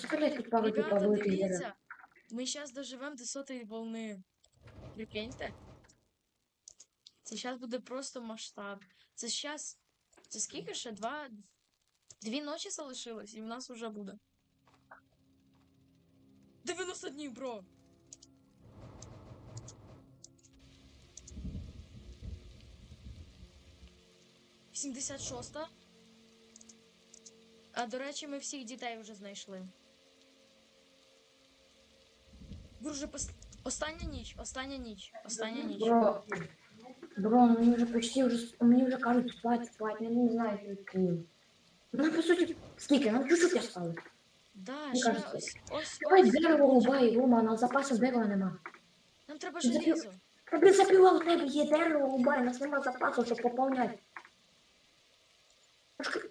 Стріляй тут пару типа Ребята, великих дерев. дивіться, ми зараз доживемо до сотої волни. Прикиньте. Це зараз буде просто масштаб. Це зараз. Це скільки ще? Два. Дві ночі залишилось, і в нас вже буде. 90 днів, бро! Сімдесят шоста. А до речі, ми всіх дітей вже знайшли. Друже, пос... остання ніч, остання ніч, остання ніч. Бро, бро, мені вже почти вже мені вже кажуть спать, спать, я не знаю, що відкрив. Ну, по суті, скільки? Нам чуть-чуть осталось. Да, ще кажеться. ось, ось, Давай ось. дерево рубай, Рома, на запасів дерева нема. Нам треба Запі- желізо. Та блін, запіла у тебе є дерево рубай, нас нема запасу, щоб поповняти. Трошки-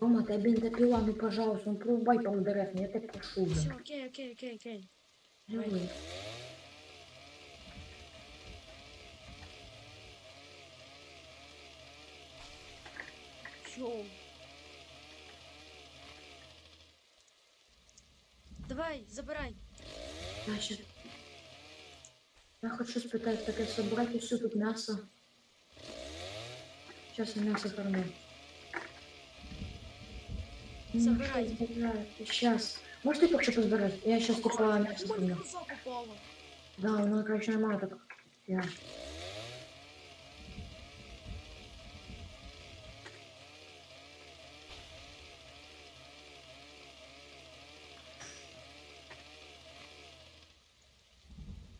Рома, та блін, запіла, ну пожалуйста, ну порубай пару дерев, ну, я тебе прошу. Все, блін. окей, окей, окей, окей. Живи. Йоу. Давай, забирай. Ще... Я хочу спитати таке, собрати все тут м'ясо. Сейчас я м'ясо кормлю. Забирай. Сейчас. Можешь ты пока что позбирать? Я сейчас типа м'ясо Ой, кормлю. коза попала. Да, воно, короче, нормально так. Я.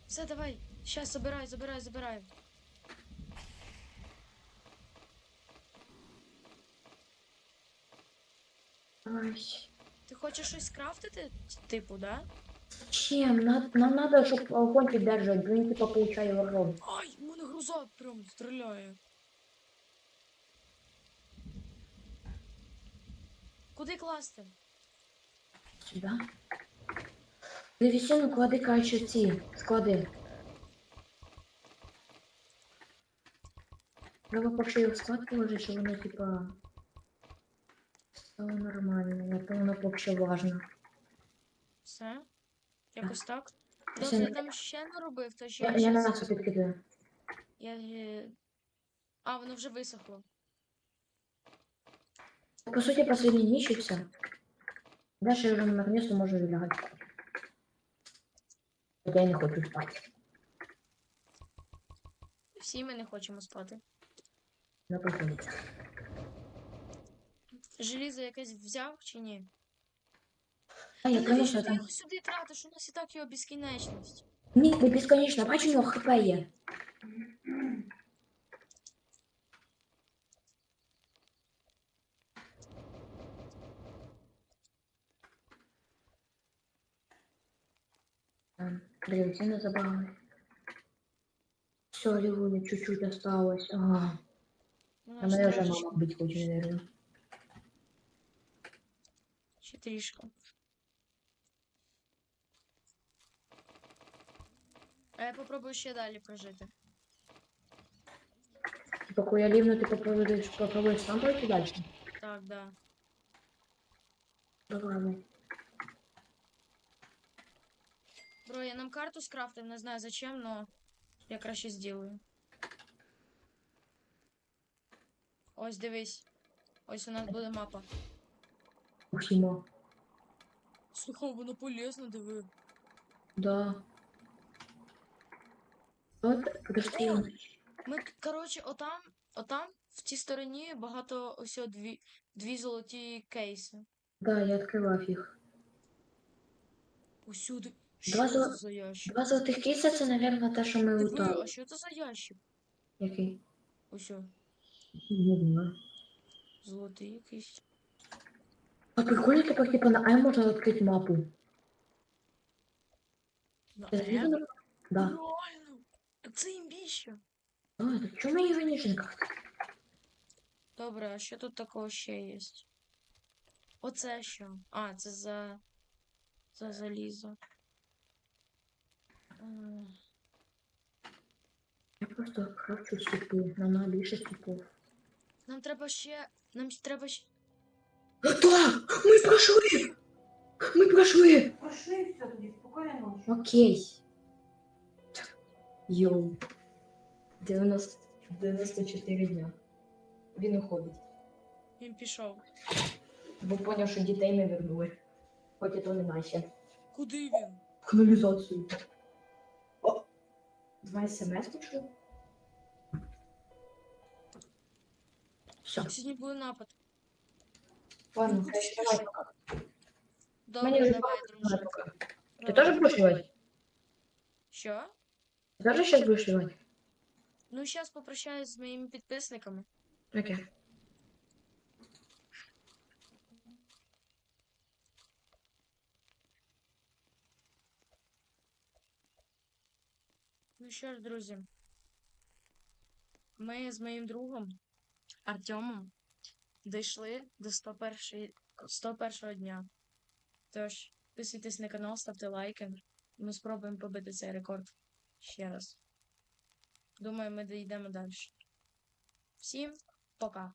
Все, давай. Сейчас, забирай, забирай, забирай. Ай. Ти хочеш щось крафтити? Типу, да? Чем? Нам, нам надо, чтобы огонь поддерживать. Блин, типа получаю урон. Ай, у мене груза прям стріляє. Куди класти? Сюда. Древесину клади, короче, ці склади. Треба поки його в склад положити, щоб воно, типа, стало нормально. Напевно, поки що важно. Все? Якось так? Ще Добре, там ще не робив, то що Я, я, я на нас підкидаю. Я... е, А, воно вже висохло. По суті, последній ніч і все. Дальше я вже наконец-то можу лягати. Я не хочу спати. Всі ми не хочемо спати. Не приходиться. Желізо якесь взяв чи ні? А я, Та навіщо звісно, ти там... його сюди тратиш? У нас і так його безкінечність. Ні, не безконечно, бачу, у нього хп є. Там, древесина забрали. Все, Ливуня, чуть-чуть осталось. Ага. Ну, А наш мене вже трошечки. мама бить хоче, наверное. Ще трішки. А я попробую ще далі прожити. Типа, коли я ливну, ти попробуєш, попробуєш сам пройти дальше? Так, да. Давай. Бро, я нам карту скрафтив, не знаю зачем, но я краще сделаю. Ось дивись. Ось у нас буде мапа. Максимо. Слухай, воно полезно, диви. Да. От, подожди. Ми, коротше, отам, отам, в тій стороні багато ось дві, дві золоті кейси. Да, я відкривав їх. Усюди. Два Що це за ящик? Два золотих кейса це, наверное, те, що ми Диви, лутали. а що це за ящик? Який? Усьо, Не знаю. золотий якийсь. А прикольно тепер, типа, на Ай можна відкрити мапу. На Е? видела? Да. Реально! Так це імбіще. А, так чому мені раніше не Добре, а що тут такого ще є? Оце що? А, це за. За залізо. Я просто крафчу супи, нам надо більше супов. Нам треба ще. Нам треба ще. Да! Ми пройшли! пройшли. Прошли все тоді, спокійно ночі. Окей. Йоу. 90... 94 дня. Він уходить. Він пішов. Бо поняв, що дітей не вернули. Хоч і то не наші. Куди він? В каналізацію. О! Два смс пішли? Все. Сьогодні був напад. Ладно, короче, давай. Добре, Мені вже давай, друже. Ти теж будеш вливати? Що? Ти теж зараз будеш вливати? Ну, зараз попрощаюсь з моїми підписниками. Окей. Ну що ж, друзі, ми з моїм другом Артемом дійшли до 101, 101 дня. Тож, підписуйтесь на канал, ставте лайки. Ми спробуємо побити цей рекорд ще раз. Думаю, ми дійдемо далі. Всім пока!